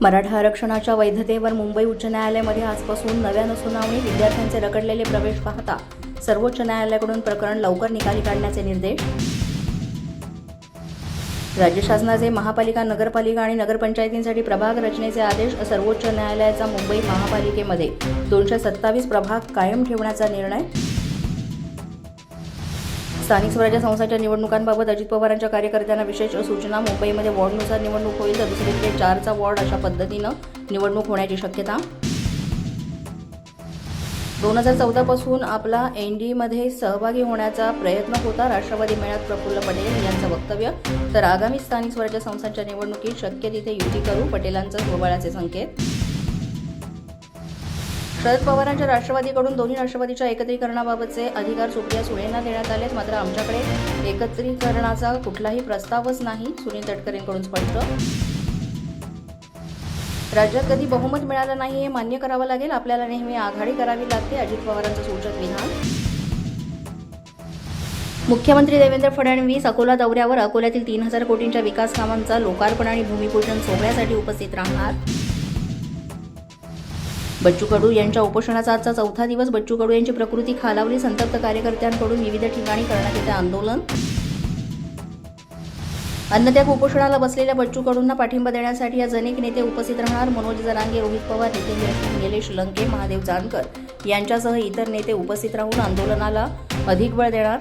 मराठा आरक्षणाच्या वैधतेवर मुंबई उच्च न्यायालयामध्ये आजपासून नव्यानं सुनावणी विद्यार्थ्यांचे रखडलेले प्रवेश पाहता सर्वोच्च न्यायालयाकडून प्रकरण लवकर निकाली काढण्याचे निर्देश. राज्य शासनाचे महापालिका नगरपालिका आणि नगरपंचायतींसाठी प्रभाग रचनेचे आदेश सर्वोच्च न्यायालयाचा मुंबई महापालिकेमध्ये दोनशे सत्तावीस प्रभाग कायम ठेवण्याचा निर्णय स्थानिक स्वराज्य संस्थांच्या निवडणुकांबाबत अजित पवारांच्या कार्यकर्त्यांना विशेष सूचना. मुंबईमध्ये वॉर्डनुसार निवडणूक होईल तर दुसरीकडे चारचा वॉर्ड अशा पद्धतीनं निवडणूक होण्याची शक्यता. दोन हजार चौदापासून आपला एन डी मध्ये सहभागी होण्याचा प्रयत्न होता. राष्ट्रवादी मेळ्यात प्रफुल्ल पटेल यांचं वक्तव्य. तर आगामी स्थानिक स्वराज्य संस्थांच्या निवडणुकीत शक्य तिथे युती करू पटेलांचं स्वबळाचे संकेत. शरद पवारांच्या राष्ट्रवादीकडून दोन्ही राष्ट्रवादीच्या एकत्रीकरणाबाबतचे अधिकार सुप्रिया सुळेंना देण्यात आलेत. मात्र आमच्याकडे एकत्रीकरणाचा कुठलाही प्रस्तावच नाही सुनील तटकरेंकडून स्पष्ट. राज्यात कधी बहुमत मिळालं नाही हे मान्य करावं लागेल. आपल्याला नेहमी आघाडी करावी लागते अजित पवारांचं सूचक विधान. मुख्यमंत्री देवेंद्र फडणवीस अकोला दौऱ्यावर अकोल्यातील तीन हजार कोटींच्या विकास कामांचा लोकार्पण आणि भूमिपूजन सोहळ्यासाठी उपस्थित राहणार. बच्चू कडू यांच्या उपोषणाचा आजचा चौथा दिवस. बच्चू कडू यांची प्रकृती खालावली. संतप्त कार्यकर्त्यांकडून विविध ठिकाणी करण्यात येते आंदोलन. अन्नत्याग उपोषणाला बसलेल्या बच्चू कडूंना पाठिंबा देण्यासाठी आज अनेक नेते उपस्थित राहणार. मनोज जरांगे रोहित पवार नितीन देशमुख निलेश लंके महादेव जानकर यांच्यासह इतर नेते उपस्थित राहून आंदोलनाला अधिक बळ देणार.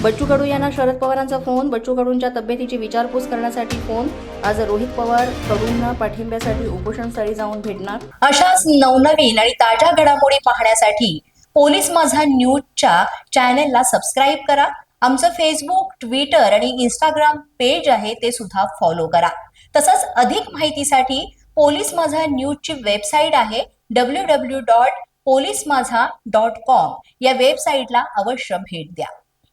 बच्चू कडू यांना शरद पवारांचा फोन. बच्चू कडूंच्या तब्येतीची विचारपूस करण्यासाठी फोन. आज रोहित पवार कडूंना पाठिंब्यासाठी उपोषणस्थळी जाऊन भेटणार. अशाच नवनवीन आणि ताज्या घडामोडी पाहण्यासाठी पोलीस माझा न्यूजच्या चॅनेलला सबस्क्राईब करा. आमचं फेसबुक ट्विटर आणि इंस्टाग्राम पेज आहे ते सुद्धा फॉलो करा. तसंच अधिक माहितीसाठी पोलीस माझा न्यूजची वेबसाईट आहे W W dot police Majha dot com या वेबसाईटला अवश्य भेट द्या.